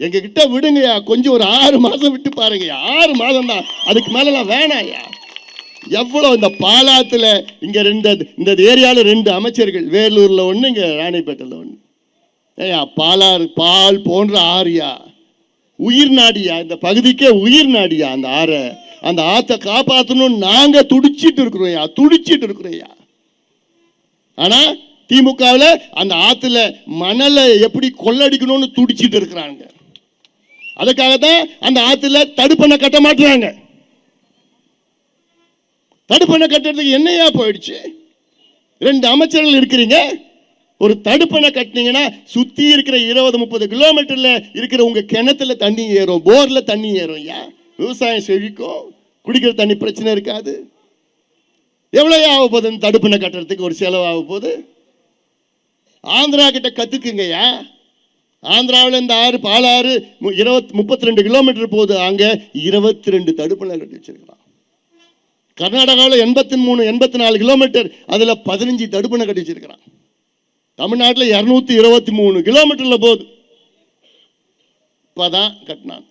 எங்க கிட்ட விடுங்கய்யா. கொஞ்சம் ஒரு ஆறு மாதம் விட்டு பாருங்கய்யா. ஆறு மாதம் தான் அதுக்கு மேலலாம் வேணாம்யா எவ்வளோ இந்த பாலாத்தில் இங்க ரெண்டு இந்த ஏரியாவில் ரெண்டு அமைச்சர்கள் வேலூரில் ஒன்று இங்கே ராணிப்பேட்டையில் ஒன்று ஏய்யா பாலாறு பால் போன்ற ஆறியா. உயிர் நாடியா. இந்த பகுதிக்கே உயிர் நாடியா அந்த ஆறை. அந்த ஆற்றை காப்பாற்றணும்னு நாங்கள் துடிச்சிட்டு இருக்கிறோம்யா. துடிச்சிட்டு இருக்கிறோம்யா. ஆனால் திமுகவில் அந்த ஆற்றுல மணலை எப்படி கொள்ளடிக்கணும்னு துடிச்சிட்டு இருக்கிறாங்க. அதுக்காக தான் அந்த ஆத்துல தடுப்பணை கட்ட மாட்டுறாங்க. தடுப்பணை கட்டுறதுக்கு என்னையா போயிடுச்சு? ரெண்டு அமைச்சர்கள் இருக்கிறீங்க. ஒரு தடுப்பணை கட்டினீங்கன்னா சுத்தி இருக்கிற இருபது முப்பது கிலோமீட்டர்ல இருக்கிற உங்க கிணத்துல தண்ணி ஏறும் போர்ல தண்ணி ஏறும் ஐயா. விவசாயம் செழிக்கும் குடிக்கிற தண்ணி பிரச்சனை இருக்காது. எவ்வளோ ஆக போகுது இந்த தடுப்பணை கட்டுறதுக்கு? ஒரு செலவு ஆக போகுது. ஆந்திரா கிட்ட கத்துக்குங்கய்யா ஆந்திராவில் இந்த ஆறு பாலாறு மு- இருபத் முப்பத்தி ரெண்டு கிலோமீட்டர் போகுது. அங்கே இருபத்தி ரெண்டு தடுப்பணை கட்டி வச்சிருக்கிறான். கர்நாடகாவில் எண்பத்தி மூணு எண்பத்தி நாலு கிலோமீட்டர் அதில் பதினஞ்சு தடுப்பணை கட்டி வச்சிருக்கிறான். தமிழ்நாட்டில் இரநூத்தி இருபத்தி மூணு கிலோமீட்டரில் போகுது. இப்பதான் கட்டினான்.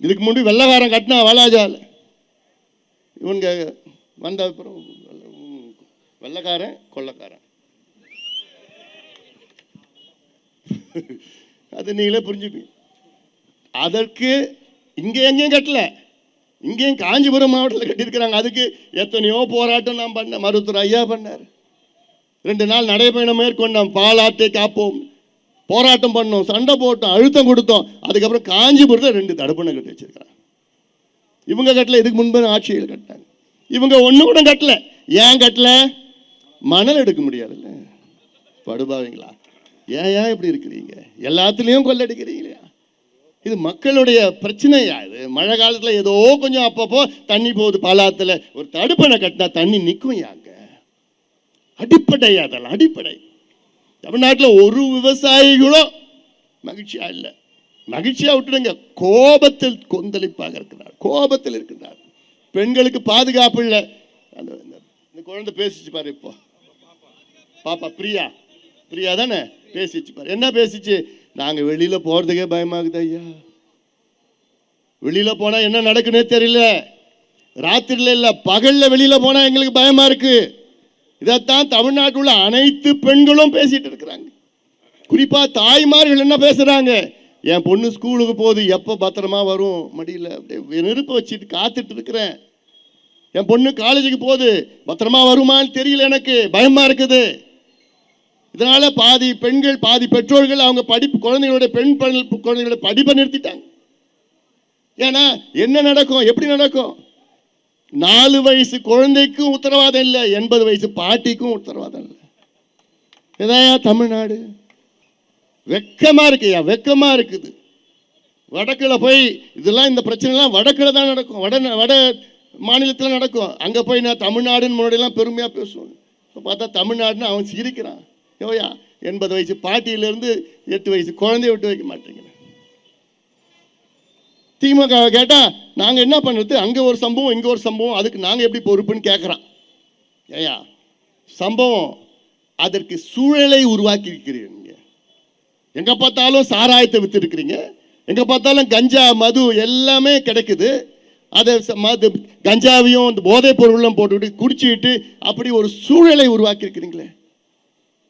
இதுக்கு முன்னாடி வெள்ளக்காரன் கட்டினா வாலாஜாவில் இவனுங்க வந்த அப்புறம் வெள்ளக்காரன் கொள்ளக்காரன். அது நீங்களே புரிஞ்சுப்பீங்க. அதற்கு இங்கே எங்கேயும் கட்டல. இங்கேயும் காஞ்சிபுரம் மாவட்டத்தில் கட்டியிருக்கிறாங்க. அதுக்கு எத்தனையோ போராட்டம் நான் பண்ணேன் மருத்துவர் ஐயா பண்ணார். ரெண்டு நாள் நடைபயணம் மேற்கொண்டோம் பாலாட்டை காப்போம். போராட்டம் பண்ணோம். சண்டை போட்டோம். அழுத்தம் கொடுத்தோம். அதுக்கப்புறம் காஞ்சிபுரத்தில் ரெண்டு தடுப்பணை கட்டி வச்சிருக்காங்க இவங்க கட்டல இதுக்கு முன்பு ஆட்சியில் கட்டினாங்க. இவங்க ஒன்று கூட கட்டல. ஏன் கட்டல? மணல் எடுக்க முடியாதுல்ல. படுபாவீங்களா? ஏன் ஏன் இப்படி இருக்கிறீங்க எல்லாத்துலேயும் கொள்ளடிக்கிறீங்களா. இது மக்களுடைய பிரச்சனையா இது? மழை காலத்தில் ஏதோ கொஞ்சம் அப்பப்போ தண்ணி போகுது பாலாத்தில். ஒரு தடுப்பணை கட்டினா தண்ணி நிற்கும் யாங்க? அடிப்படை அதெல்லாம் அடிப்படை. தமிழ்நாட்டில் ஒரு விவசாயிகளும் மகிழ்ச்சியா இல்லை. மகிழ்ச்சியா விட்டுடுங்க. கோபத்தில் கொந்தளிப்பாக இருக்கிறார். கோபத்தில் இருக்கிறார். பெண்களுக்கு பாதுகாப்பு இல்லை. அந்த இந்த- இந்த குழந்தை பேசிச்சு பாரு இப்போ. பாப்பா பிரியா. பிரியா தானே? பேசிச்சு பாரு. என்ன பேசிச்சு? நாங்க வெளியில போறதுக்கே பயமாகுது ஐயா. வெளியில போனா என்ன நடக்குன்னே தெரியல. ராத்திரில இல்ல பகல்ல வெளியில போனா எங்களுக்கு பயமா இருக்கு. இதைத்தான் தமிழ்நாட்டில் உள்ள அனைத்து பெண்களும் பேசிட்டு இருக்கிறாங்க. குறிப்பா தாய்மார்கள் என்ன பேசுறாங்க? என் பொண்ணு ஸ்கூலுக்கு போகுது எப்போ பத்திரமா வரும்? மடியில் அப்படியே நெருப்பு வச்சுட்டு காத்துட்டு இருக்கிறேன். என் பொண்ணு காலேஜுக்கு போகுது பத்திரமா வருமான்னு தெரியல எனக்கு. பயமா இருக்குது. இதனால பாதி பெண்கள் பாதி பெற்றோர்கள் அவங்க படிப்பு குழந்தைகளுடைய பெண் குழந்தைகளோட குழந்தைகளுடைய படிப்பை நிறுத்திட்டாங்க. ஏன்னா என்ன நடக்கும்? எப்படி நடக்கும்? நாலு வயசு குழந்தைக்கும் உத்தரவாதம் இல்லை எண்பது வயசு பாட்டிக்கும் உத்தரவாதம் இல்லை. எதாயா தமிழ்நாடு? வெக்கமா இருக்குயா வெக்கமா இருக்குது. வடக்குல போய் இதெல்லாம் இந்த பிரச்சனைலாம் வடக்குல தான் நடக்கும். வட வட மாநிலத்தில் நடக்கும். அங்கே போய் நான் தமிழ்நாடுன்னு முன்னாடியெல்லாம் பெருமையாக பேசுவேன் இப்போ பார்த்தா தமிழ்நாடுன்னு அவன் சிரிக்கிறான். யோயா எண்பது வயசு பாட்டியிலேருந்து எட்டு வயசு குழந்தைய விட்டு வைக்க மாட்டேங்கிறேன். திமுக கேட்டால் நாங்கள் என்ன பண்ணுறது அங்கே ஒரு சம்பவம் இங்கே ஒரு சம்பவம் அதுக்கு நாங்கள் எப்படி பொறுப்புன்னு கேட்குறான் ஏயா சம்பவம் அதற்கு சூழலை உருவாக்கி இருக்கிறீங்க. எங்கே பார்த்தாலும் சாராயத்தை விற்றுருக்குறீங்க எங்கே பார்த்தாலும் கஞ்சா மது எல்லாமே கிடைக்குது. அதை மது கஞ்சாவையும் இந்த போதைப் பொருளும் போட்டுக்கிட்டு குடிச்சுக்கிட்டு அப்படி ஒரு சூழலை உருவாக்கியிருக்கிறீங்களே